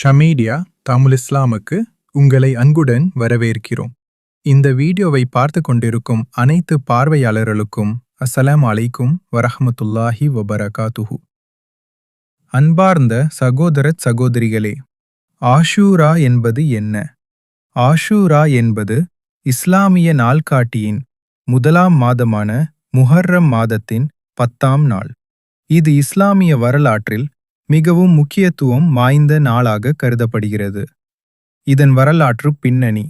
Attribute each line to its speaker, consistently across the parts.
Speaker 1: ஷமீடியா தமிழ் இஸ்லாமுக்கு உங்களை அன்புடன் வரவேற்கிறோம். இந்த வீடியோவை பார்த்து கொண்டிருக்கும் அனைத்து பார்வையாளர்களுக்கும் அஸ்ஸலாமு அலைக்கும் வரஹமத்துல்லாஹி வபரகாத்துஹு. அன்பார்ந்த சகோதரத் சகோதரிகளே ஆஷூரா என்பது என்ன? ஆஷூரா என்பது இஸ்லாமிய நாள்காட்டியின் முதலாம் மாதமான முஹர்ரம் மாதத்தின் பத்தாம் நாள். இது இஸ்லாமிய வரலாற்றில் மிகவும் முக்கியத்துவம் வாய்ந்த நாளாக கருதப்படுகிறது. இதன் வரலாற்று பின்னணி.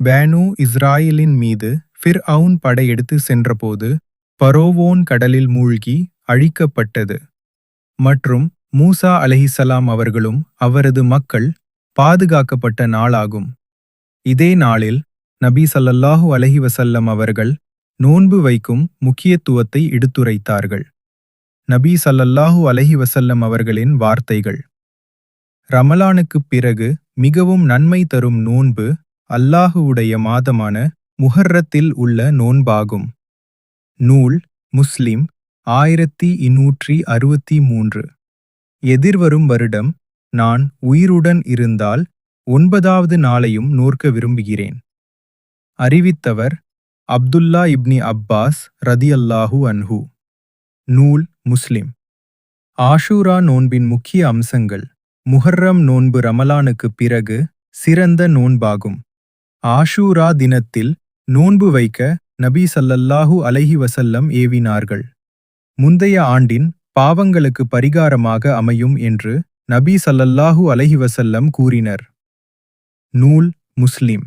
Speaker 1: பேனு இஸ்ராயலின் மீது ஃபிர் அவுன் படையெடுத்து சென்றபோது பரோவோன் கடலில் மூழ்கி அழிக்கப்பட்டது. மற்றும் மூசா அலஹிசலாம் அவர்களும் அவரது மக்கள் பாதுகாக்கப்பட்ட நாளாகும். இதே நாளில் நபி சல்லல்லாஹு அலஹி வசல்லம் அவர்கள் நோன்பு வைக்கும் முக்கியத்துவத்தை எடுத்துரைத்தார்கள். நபி சல்லல்லாஹூ அலஹி வசல்லம் அவர்களின் வார்த்தைகள். ரமலானுக்குப் பிறகு மிகவும் நன்மை தரும் நோன்பு அல்லாஹுவுடைய மாதமான முஹர்ரத்தில் உள்ள நோன்பாகும். நூல் முஸ்லிம் ஆயிரத்தி இன்னூற்றி அறுபத்தி மூன்று. எதிர்வரும் வருடம் நான் உயிருடன் இருந்தால் ஒன்பதாவது நாளையும் நோர்க்க விரும்புகிறேன். அறிவித்தவர் அப்துல்லா இப்னி அப்பாஸ் ரதியல்லாஹு அன்ஹு. நூல் முஸ்லிம். ஆஷூரா நோன்பின் முக்கிய அம்சங்கள். முஹர்ரம் நோன்பு ரமலானுக்குப் பிறகு சிறந்த நோன்பாகும். ஆஷூரா தினத்தில் நோன்பு வைக்க நபி சல்லல்லாஹு அலஹி வசல்லம் ஏவினார்கள். முந்தைய ஆண்டின் பாவங்களுக்கு பரிகாரமாக அமையும் என்று நபி சல்லல்லாஹு அலஹி வசல்லம் கூறினர். நூல் முஸ்லிம்.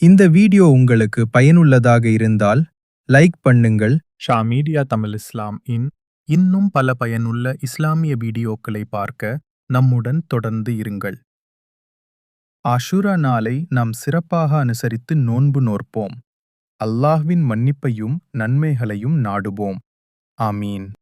Speaker 1: இந்த வீடியோ உங்களுக்கு பயனுள்ளதாக இருந்தால் லைக் பண்ணுங்கள்.
Speaker 2: ஷா மீடியா தமிழ் இஸ்லாம் இன் இன்னும் பல பயனுள்ள இஸ்லாமிய வீடியோக்களை பார்க்க நம்முடன் தொடர்ந்து இருங்கள். ஆஷுரா நாளை நாம் சிறப்பாக அனுசரித்து நோன்பு நோற்போம். அல்லாஹ்வின் மன்னிப்பையும் நன்மைகளையும் நாடுவோம். ஆமீன்.